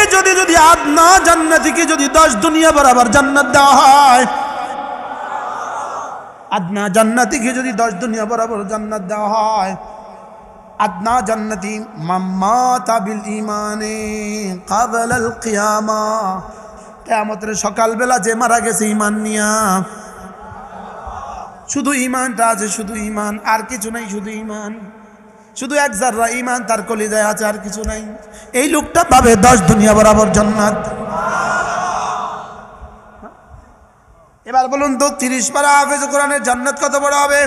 একে যদি যদি আদনা জান্নাতিকে যদি দশ দুনিয়া বরাবর জান্নাত দেওয়া হয় আদনা জান্নাতিকে যদি দশ দুনিয়া বরাবর জান্নাত দেওয়া হয় আদনা জান্নাতি মাম্মা তাবিল ইমানে কাবল আল কিয়ামা। কেয়ামতের সকালবেলা যে মারা গেছে ইমান নিয়া, শুধু ইমানটা আছে, শুধু ইমান আর কিছু নাই, শুধু ইমান শুধু এক জাররা ইমান তার কলিজায় আছে আর কিছু নাই। এই লোকটা পাবে দশ দুনিয়া বরাবর জান্নাত। এবার বলুন তো, তিরিশ পারা হাফেজ কোরআনের জান্নাত কত বড় হবে?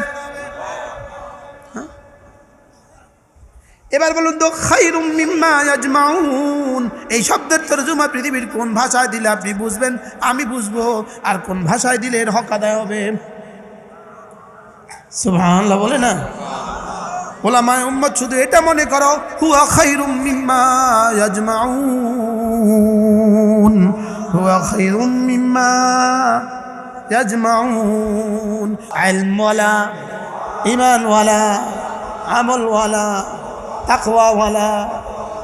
এবার বলুন তো, খাইরুম এই শব্দের তরজমা পৃথিবীর কোন ভাষায় দিলে আপনি বুঝবেন? আমি বুঝব। আর কোন ভাষায় দিলে এর হক আদায় হবে? সুবহানাল্লাহ, বলে না? ওলামায় উম্মত, শুধু এটা মনে করো, হুয়া খাইরুম মিম্মা ইয়াজমাউন, হুয়া খাইরুম মিম্মা ইয়াজমাউন। ইলমওয়ালা ঈমানওয়ালা, আমলওয়ালা, তাকওয়াওয়ালা,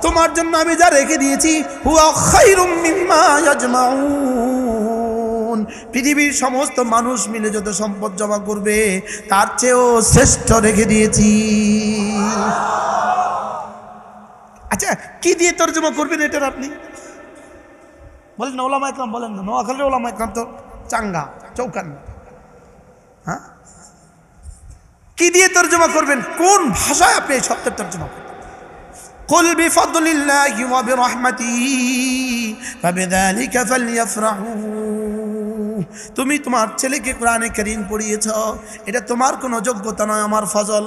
তোমার জন্য আমি যা রেখে দিয়েছি, হুয়া খাইরুম মিম্মা ইয়াজমাউন। পৃথিবীর সমস্ত মানুষ মিলে যত সম্পদ জমা করবে তার চেয়েও শ্রেষ্ঠ রেখে দিয়েছি আচ্ছা কি দিয়ে তর্জমা করবেন এটার আপনি বলেন না ওলামা একরাম বলেন না নোয়াখালীর ওলামা একরাম তো চাঙ্গা চৌকান হ্যাঁ কি দিয়ে তর্জমা করবেন কোন ভাষায় আপনি এই শব্দের তর্জমা করবেন قل بفضل الله وبرحمته فبذلك فليفرحوا তুমি তোমার ছেলেকে কোরআনে করিম পড়িয়েছ। এটা তোমার কোনো যোগ্যতা নয় আমার ফজল।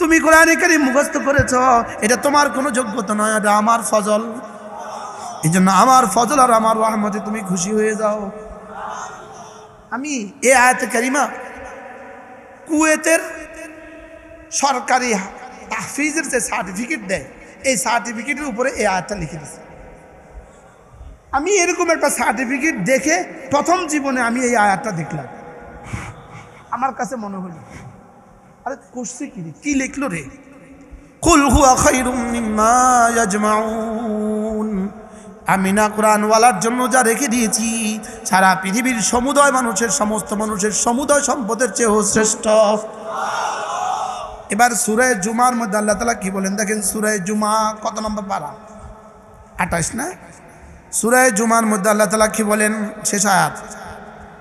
তুমি কোরআনে করিম মুখস্থ করেছ, এটা তোমার কোনো যোগ্যতা নয়, এটা আমার ফজল। এই জন্য আমার ফজল আর আমার রহমতে তুমি খুশি হয়ে যাও। আমি এ আয়াতে কারিমা কুয়েতের সরকারি তাহফিজের যে সার্টিফিকেট দেয়, এই সার্টিফিকেটের উপরে এই আয়াতটা লিখে দিয়েছে আমি এরকম একটা সার্টিফিকেট দেখে প্রথম জীবনে আমি এই আয়াতটা দেখলাম। আমার কাছে মনে হলো, আরে করছে কি রে? কি লিখলো রে? আমি না কোরআনওয়ালার জন্য যা রেখে দিয়েছি, সারা পৃথিবীর সমুদয় মানুষের, সমস্ত মানুষের সমুদয় সম্পদের চেয়েও শ্রেষ্ঠ। এবার সুরায় জুমার মধ্যে আল্লাহ তালা কি বলেন? দেখেন সুরায় জুমা কত নম্বর পারা? আঠাশ না? সুরায় জুমার মধ্যে আল্লাহ তালা কি বলেন শেষ আয়াত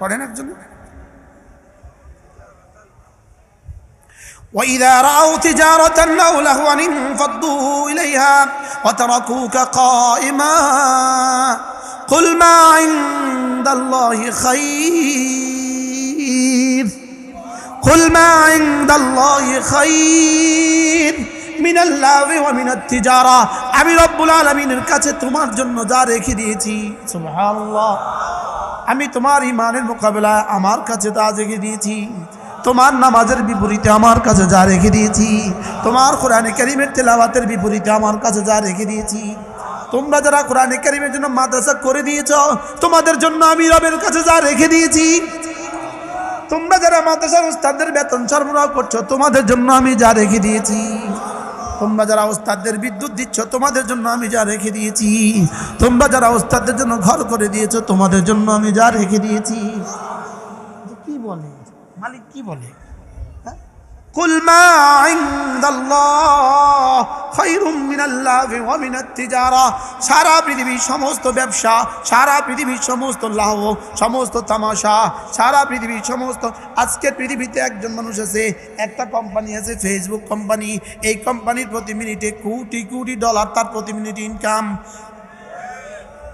পড়েন একজন وإذا رأوا تجارة أو لهوا انفضوا إليها وتركوك قائما قل ما عند الله خير قل ما عند الله خير তিজারা আমি রব্বুল আলামিনের কাছে তোমার জন্য যা রেখে দিয়েছি আমি তোমার ইমানের মোকাবেলায় আমার কাছে তা রেখে দিয়েছি। তোমার নামাজের বিপরীতে আমার কাছে যা রেখে দিয়েছি। তোমার কোরআনে কারিমের তেলাওয়াতের বিপরীতে আমার কাছে যা রেখে দিয়েছি। তোমরা যারা কোরআনে কারিমের জন্য মাদ্রাসা করে দিয়েছ, তোমাদের জন্য আমি রবের কাছে যা রেখে দিয়েছি। তোমরা যারা মাদ্রাসার উস্তাদের বেতন সরবরাহ করছ, তোমাদের জন্য আমি যা রেখে দিয়েছি। তোমরা যারা ওস্তাদদের বিদ্যুৎ দিচ্ছ, তোমাদের জন্য আমি যা রেখে দিয়েছি। তোমরা যারা ওস্তাদদের জন্য ঘর করে দিয়েছ, তোমাদের জন্য আমি যা রেখে দিয়েছি। কি বলে? মালিক কি বলে? কুল মা ইনদাল্লাহ খায়রুম মিনাল্লাহি ওয়া মিনাত তিজারা সারা পৃথিবীর সমস্ত ব্যবসা, সারা পৃথিবীর সমস্ত লাভ, সমস্ত তামাশা, সারা পৃথিবীর সমস্ত, আজকের পৃথিবীতে একজন মানুষ আছে, একটা কোম্পানি আছে ফেসবুক কোম্পানি এই কোম্পানির প্রতি মিনিটে কোটি কোটি ডলার তার প্রতি মিনিট ইনকাম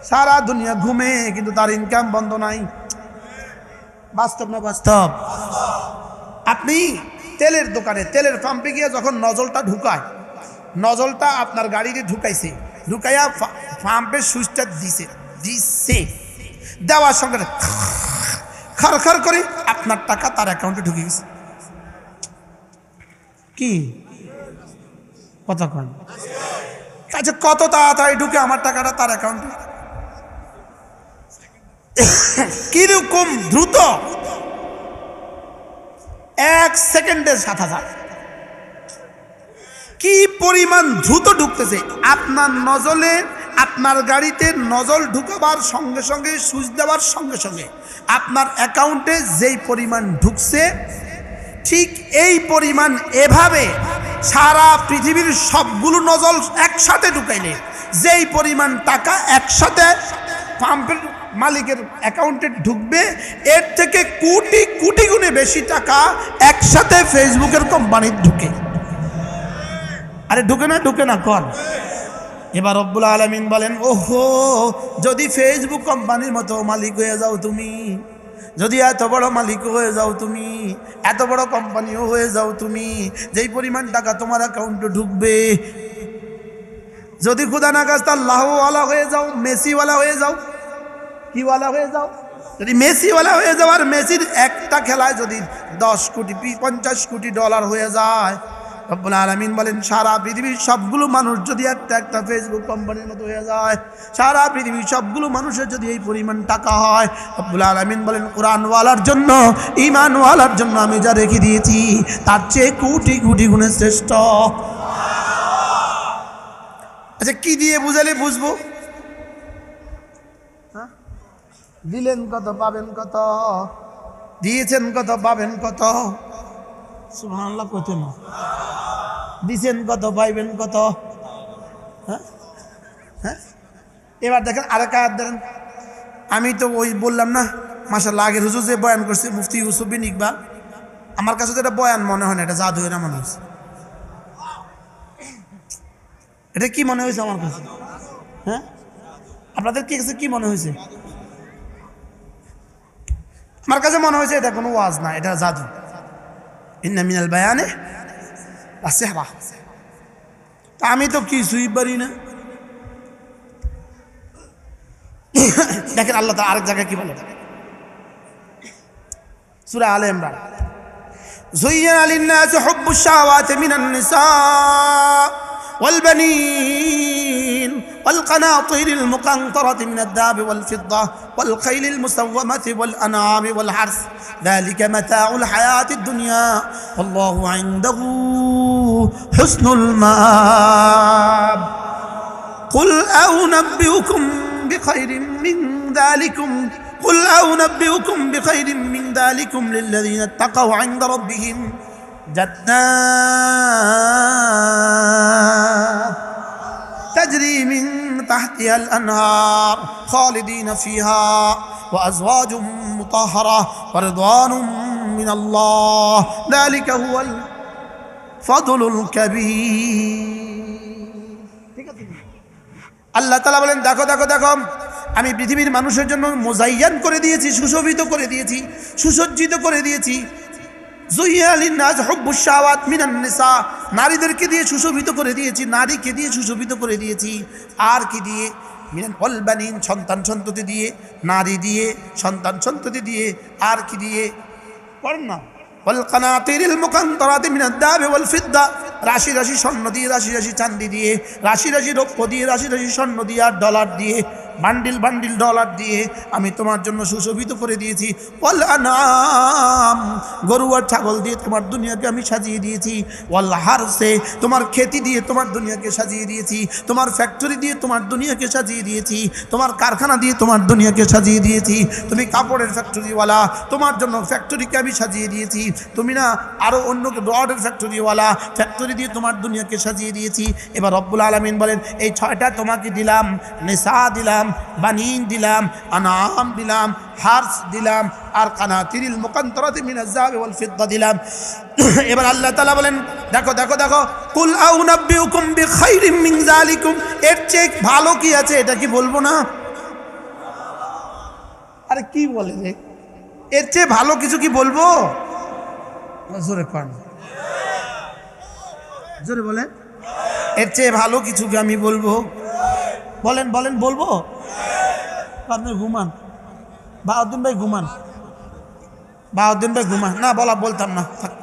সারা দুনিয়া ঘুমে, কিন্তু তার ইনকাম বন্ধ নাই। বাস্তব না বাস্তব? আপনি তেলের দোকানে তেলের পাম্পে গিয়ে যখন নজলটা ঢুকায় নজলটা আপনার গাড়িতে ঢুকাইছে ঢুকাইয়া পাম্পের সুইচটা দিছে দিছে। দেওয়ার সঙ্গে খার খার করে আপনার টাকা তার অ্যাকাউন্টে ঢুকে গেছে। কি? কথা কন আচ্ছা কত তাড়াতাড়ি ঢুকে আমার টাকাটা তার অ্যাকাউন্টে কীরকম দ্রুত? এক সেকেন্ডে সাত হাজার। কি পরিমাণ দ্রুত ঢুকতেছে? আপনার নজলে আপনার গাড়িতে নজল ঢুকাবার সঙ্গে সঙ্গে, সুইচ দেওয়ার সঙ্গে সঙ্গে আপনার অ্যাকাউন্টে যেই পরিমাণ ঢুকছে, ঠিক এই পরিমাণ এভাবে সারা পৃথিবীর সবগুলো নজল একসাথে ঢুকাইলে, যেই পরিমাণ টাকা একসাথে পাম্পের মালিকের অ্যাকাউন্টে ঢুকবে, এর থেকে কোটি কোটি গুণে বেশি টাকা একসাথে ফেসবুকের কোম্পানির ঢুকে। আরে ঢুকে না ঢুকে না, কর। এবার রব্বুল আলমিন বলেন, ওহো, যদি ফেসবুক কোম্পানির মতো মালিক হয়ে যাও তুমি, যদি এত বড় মালিক হয়ে যাও তুমি, এত বড় কোম্পানিও হয়ে যাও তুমি, যেই পরিমাণ টাকা তোমার অ্যাকাউন্টে ঢুকবে, যদি খুদা না কাজ আল্লাহওয়ালা হয়ে যাও, মেসিওয়ালা হয়ে যাও কিওয়ালা হয়ে যাও। যদি মেসিওয়ালা হয়ে যাও আর মেসির একটা খেলায় যদি দশ কোটি পঞ্চাশ কোটি ডলার হয়ে যায়, রব্বুল আলমিন বলেন, সারা পৃথিবীর সবগুলো মানুষ যদি একটা একটা ফেসবুক কোম্পানির মতো হয়ে যায়, সারা পৃথিবীর সবগুলো মানুষের যদি এই পরিমাণ টাকা হয়, রব্বুল আলমিন বলেন, কোরআনওয়ালার জন্য ইমানওয়ালার জন্য আমি যা রেখে দিয়েছি, তার চেয়ে কোটি কোটি গুণে শ্রেষ্ঠ। আচ্ছা কি দিয়ে বুঝালে বুঝব হ্যাঁ? দিলেন কত, পাবেন কত? দিয়েছেন কত, পাবেন কত? সুবহানাল্লাহ কত না। দিছেন কত, পাইবেন কত? হ্যাঁ? হ্যাঁ? এবার দেখেন আরেক আয়াত দেখেন আমি তো ওই বললাম না মাসাল্লাহ আগের হুজুর যে বয়ান করছে, মুফতি ইউসুফ বিন ইকবাল, আমার কাছে তো এটা বয়ান মনে হয় না, এটা জাদু এরা মনে হয়েছে। এটা কি মনে হয়েছে আমার কাছে? হ্যাঁ? আপনাদের কি কাছে কি মনে হয়েছে? আমার কাছে মনে হয়েছে এটা কোনো ওয়াজ না এটা জাদু ইন্না মিনাল বায়ানে সেহরা তা আমি তো কিছুই পারি না দেখেন আল্লাহ তা আরেক জায়গায় কি বলে সুরা আলে ইমরান زين للناس حب الشهوات من النساء والبنين والقناطير المقنطرة من الذهب والفضة والخيل المسومة والأنعام والحرث. ذلك متاع الحياة الدنيا. والله عنده حسن المآب. قل أنبئكم بخير من ذلكم. قل أنبئكم بخير من ذلكم للذين اتقوا عند ربهم. جنات. تجري من تحتها الأنهار خالدين فيها وأزواج مطهرة ورضوان من الله ذلك هو الفضل الكبير আল্লাহ তালা বলেন দেখো দেখো দেখো আমি পৃথিবীর মানুষের জন্য মোজাইয়ান করে দিয়েছি সুশোভিত করে দিয়েছি সুসজ্জিত করে দিয়েছি জুইয়ালিনাজ হব্বুসাওয়াত মিনান নিসা। নারীদেরকে দিয়ে সুশোভিত করে দিয়েছি, নারীকে দিয়ে সুশোভিত করে দিয়েছি। আর কি দিয়ে? মিনান অলবানিন সন্তান সন্ততি দিয়ে, নারী দিয়ে, সন্তান সন্ততি দিয়ে। আর কি দিয়ে? পড়েন না অলকানাতিরিল মুকান্তরাতে মিনাদ্দাবে ওয়াল ফিদ্দা। রাশি রাশি স্বর্ণ দিয়ে, রাশি রাশি চান্দি দিয়ে, রাশি রাশি রক্ষ দিয়ে, রাশি রাশি স্বর্ণ দিয়ে আর ডলার দিয়ে। বান্ডিল বান্ডিল, ডলার দিয়ে আমি তোমার জন্য সুশোভিত করে দিয়েছি। পলানা গরু আর ছাগল দিয়ে তোমার দুনিয়াকে আমি সাজিয়ে দিয়েছি। ওয়াল হারসে, তোমার খেতি দিয়ে তোমার দুনিয়াকে সাজিয়ে দিয়েছি। তোমার ফ্যাক্টরি দিয়ে তোমার দুনিয়াকে সাজিয়ে দিয়েছি। তোমার কারখানা দিয়ে তোমার দুনিয়াকে সাজিয়ে দিয়েছি। তুমি কাপড়ের ফ্যাক্টরিওয়ালা তোমার জন্য ফ্যাক্টরিকে আমি সাজিয়ে দিয়েছি। তুমি না আরও অন্য রডের ফ্যাক্টরিওয়ালা ফ্যাক্টরি দিয়ে তোমার দুনিয়াকে সাজিয়ে দিয়েছি। এবার রব্বুল আলমিন বলেন, এই ছয়টা তোমাকে দিলাম, নেশা দিলাম বানিন দিলাম, আনাম দিলাম হার্স দিলাম, আর কানাতিরিল মুকান্তরাতি মিনাজ যাহাবি ওয়াল ফিদ্দা দিলাম। এবার আল্লাহ তাআলা বলেন, দেখো দেখো দেখো, কুল আউনাব্বিউকুম বিখাইরিম মিন যালিকুম। এর চেয়ে ভালো কি আছে, এটা কি বলব না? আরে কি বলে রে এর চেয়ে ভালো কিছু কি বলব? জোরে পান জোরে বলেন। এর চেয়ে ভালো কিছু কি আমি বলব? বলেন বলেন, বলব? আপনি ঘুমান। বাহাউদ্দিন ভাই ঘুমান। বাহাউদ্দিন ভাই ঘুমান। না বলা বলতাম না। থাক।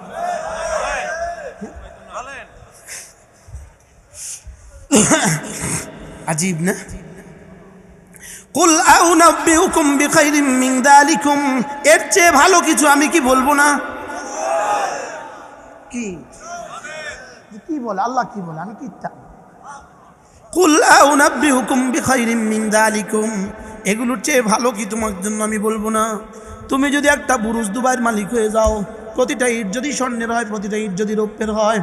আজীব না? কুল আউনাব্বিউকুম বিখাইরিম মিন যালিকুম এর চেয়ে ভালো কিছু আমি কি বলব না? কি? কি বলে? আল্লাহ কি বলে? আমি কি কুল আউনাব্বিউকুম বিখাইরিম মিন যালিকুম এগুলোর চেয়ে ভালো কি তোমার জন্য আমি বলব না? তুমি যদি একটা বুরুজ দুবাইয়ের মালিক হয়ে যাও, প্রতিটা ইট যদি স্বর্ণের হয়, প্রতিটা ইট যদি রৌপ্যের হয়।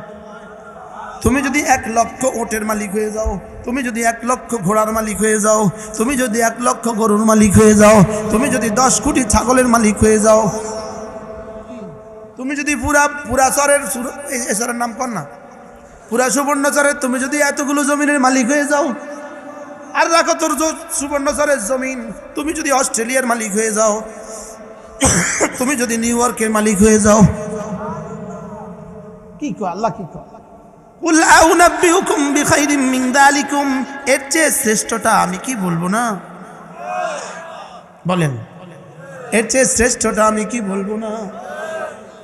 তুমি যদি এক লক্ষ ওটের মালিক হয়ে যাও, তুমি যদি এক লক্ষ ঘোড়ার মালিক হয়ে যাও, তুমি যদি এক লক্ষ গরুর মালিক হয়ে যাও, তুমি যদি দশ কোটি ছাগলের মালিক হয়ে যাও। তুমি যদি পুরা পুরা চরের এই চরের নাম কর না। পুরা সুবর্ণচরের তুমি যদি এতগুলো জমিনের মালিক হয়ে যাও আর রাখো তোর সুবর্ণচরের জমিন। তুমি যদি অস্ট্রেলিয়ার মালিক হয়ে যাও, তুমি যদি নিউ ইয়র্কের মালিক হয়ে যাও। কি কো আল্লাহ কি কো কুল আউনাব্বিউকুম বিখাইরিম মিন যালিকুম এর চেয়ে শ্রেষ্ঠটা আমি কি বলব না? বলেন। এর চেয়ে শ্রেষ্ঠটা আমি কি বলব না?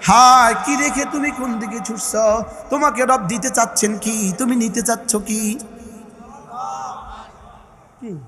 হায়, কি রেখে তুমি কোন দিকে ছুটছ? তোমাকে রব দিতে চাচ্ছেন কি? তুমি নিতে চাচ্ছ কি? কি